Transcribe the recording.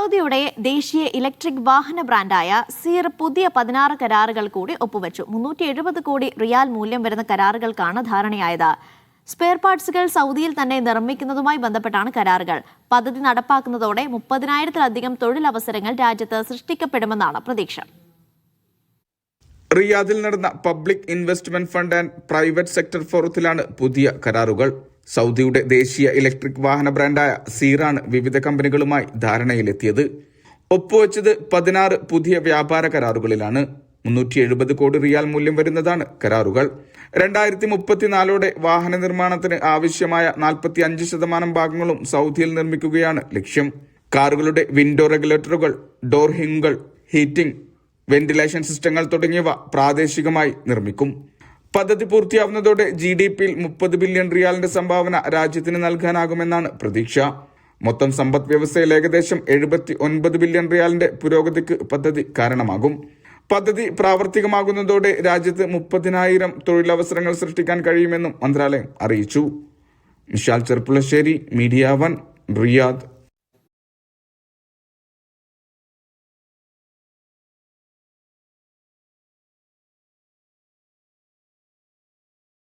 സൗദിയുടെ ദേശീയ ഇലക്ട്രിക് വാഹന ബ്രാൻഡായ സീർ പുതിയ പതിനാറ് കരാറുകൾ കൂടി ഒപ്പുവച്ചു. മുന്നൂറ്റി എഴുപത് കോടി റിയാൽ മൂല്യം വരുന്ന കരാറുകൾക്കാണ് ധാരണയായത്. സ്പെയർ പാർട്സുകൾ സൗദിയിൽ തന്നെ നിർമ്മിക്കുന്നതുമായി ബന്ധപ്പെട്ടാണ് കരാറുകൾ. പദ്ധതി നടപ്പാക്കുന്നതോടെ മുപ്പതിനായിരത്തിലധികം തൊഴിലവസരങ്ങൾ രാജ്യത്ത് സൃഷ്ടിക്കപ്പെടുമെന്നാണ് പ്രതീക്ഷ. റിയാദിൽ നടന്ന public investment fund and private sector ഫോറത്തിലാണ് പുതിയ കരാറുകൾ. സൗദിയുടെ ദേശീയ ഇലക്ട്രിക് വാഹന ബ്രാൻഡായ സീറാണ് വിവിധ കമ്പനികളുമായി ധാരണയിലെത്തിയത്. ഒപ്പുവെച്ചത് പതിനാറ് പുതിയ വ്യാപാര കരാറുകളിലാണ്. മുന്നൂറ്റി എഴുപത് കോടി റിയാൽ മൂല്യം വരുന്നതാണ് കരാറുകൾ. രണ്ടായിരത്തി മുപ്പത്തിനാലോടെ വാഹന നിർമ്മാണത്തിന് ആവശ്യമായ നാൽപ്പത്തി അഞ്ച് ശതമാനം ഭാഗങ്ങളും സൗദിയിൽ നിർമ്മിക്കുകയാണ് ലക്ഷ്യം. കാറുകളുടെ വിൻഡോ റെഗുലേറ്ററുകൾ ഡോർ ഹിങ്ങുകൾ ഹീറ്റിംഗ് വെന്റിലേഷൻ സിസ്റ്റങ്ങൾ തുടങ്ങിയവ പ്രാദേശികമായി നിർമ്മിക്കും. പദ്ധതി പൂർത്തിയാവുന്നതോടെ ജി ഡി പിയിൽ മുപ്പത് ബില്യൺ റിയാലിന്റെ സംഭാവന രാജ്യത്തിന് നൽകാനാകുമെന്നാണ് പ്രതീക്ഷ. മൊത്തം സമ്പദ് വ്യവസ്ഥയിൽ ഏകദേശം എഴുപത്തി ഒൻപത് ബില്യൺ റിയാലിന്റെ പുരോഗതിക്ക് പദ്ധതി കാരണമാകും. പദ്ധതി പ്രാവർത്തികമാകുന്നതോടെ രാജ്യത്ത് മുപ്പതിനായിരം തൊഴിലവസരങ്ങൾ സൃഷ്ടിക്കാൻ കഴിയുമെന്നും മന്ത്രാലയം അറിയിച്ചു. Vishal Cherpulassery Media One Riyadh.